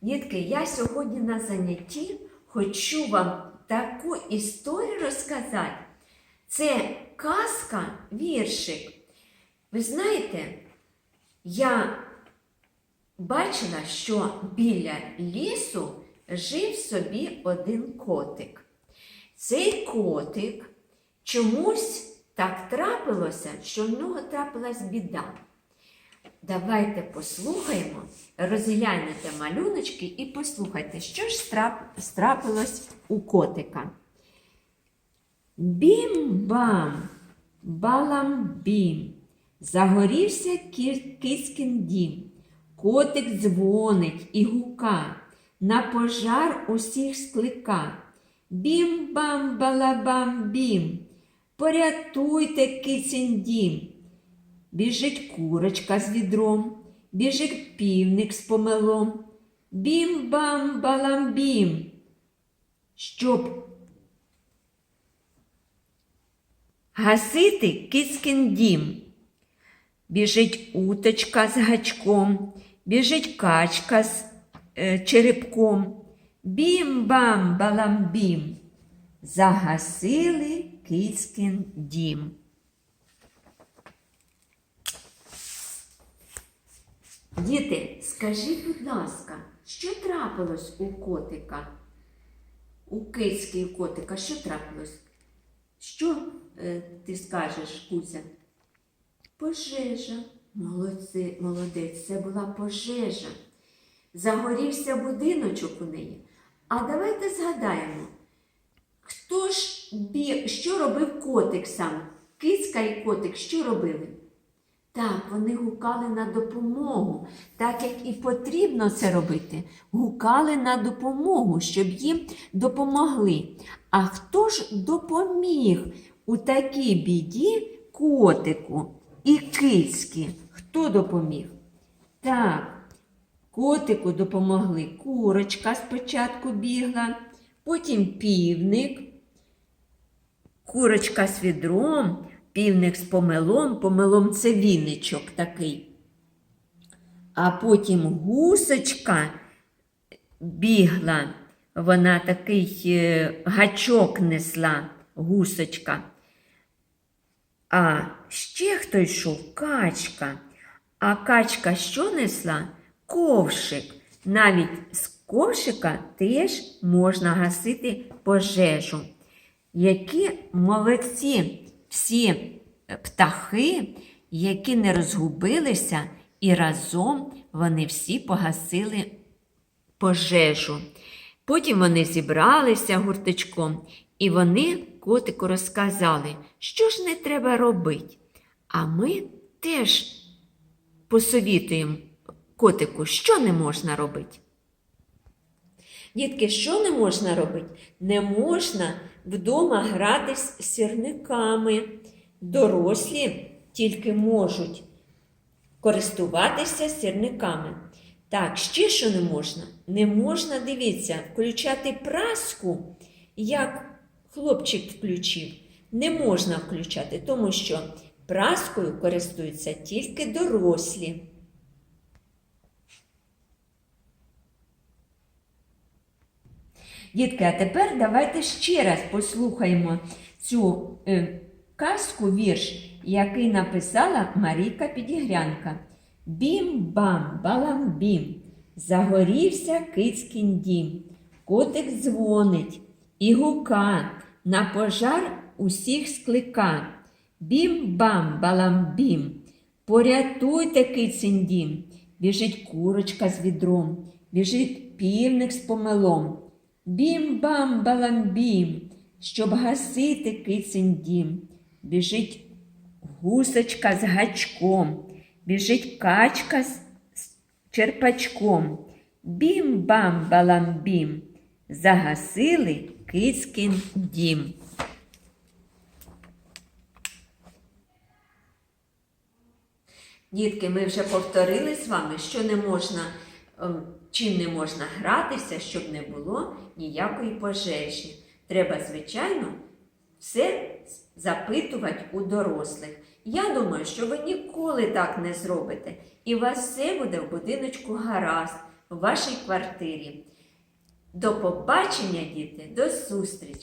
Дітки, я сьогодні на занятті хочу вам таку історію розказати. Це казка, віршик. Ви знаєте, я бачила, що біля лісу жив собі один котик. Цей котик чомусь так трапилося, що в нього трапилась біда. Давайте послухаємо, розглянете малюночки і послухайте, що ж страпилось у котика. Бім-бам, балам-бім, загорівся кі- дім. Котик дзвонить і гука, на пожар усіх склика. Бім-бам-балабам-бім, порятуйте кицін дім. Біжить курочка з відром, біжить півник з помелом. Бім-бам-балам-бім. Щоб гасити кицькін дім. Біжить уточка з гачком, біжить качка з е, черепком. Бім-бам-балам-бім. Загасили кицькін дім. Діти, скажіть, будь ласка, що трапилось у котика? У кицьки у котика що трапилось? Що е, ти скажеш, Кузя? Пожежа. Молодці, молодець, це була пожежа. Загорівся будиночок у неї. А давайте згадаємо, хто ж бі... що робив котик сам? Кицька і котик що робили? Так, вони гукали на допомогу, так як і потрібно це робити. Гукали на допомогу, щоб їм допомогли. А хто ж допоміг у такій біді котику і кицьки? Хто допоміг? Так, котику допомогли курочка спочатку бігла, потім півник, курочка з відром, півник з помелом, помелом це віничок такий. А потім гусочка бігла, вона такий е, гачок несла, гусочка. А ще хто йшов качка. А качка що несла? Ковшик. Навіть з ковшика теж можна гасити пожежу. Які молодці всі птахи, які не розгубилися, і разом вони всі погасили пожежу. Потім вони зібралися гурточком, і вони котику розказали, що ж не треба робити. А ми теж посовітуємо котику, що не можна робити. Дітки, що не можна робити? Не можна вдома гратись з сірниками. Дорослі тільки можуть користуватися сірниками. Так, ще що не можна? Не можна, дивіться, включати праску, як хлопчик включив. Не можна включати, тому що праскою користуються тільки дорослі. Дітки, а тепер давайте ще раз послухаємо цю е, казку, вірш, який написала Марійка Підігрянка. Бім-бам, балам-бім, загорівся кицькін дім. Котик дзвонить і гука, на пожар усіх склика. Бім-бам, балам-бім, порятуйте кицін дім. Біжить курочка з відром, біжить півник з помелом. Бім-бам, балам-бім, щоб гасити кицин дім. Біжить гусочка з гачком, біжить качка з черпачком. Бім-бам, балам-бім, загасили кицькин дім. Дітки, ми вже повторили з вами, що не можна, чим не можна гратися, щоб не було ніякої пожежі. Треба, звичайно, все запитувати у дорослих. Я думаю, що ви ніколи так не зробите, і у вас все буде в будиночку гаразд. у вашій квартирі. До побачення, діти, до зустрічі!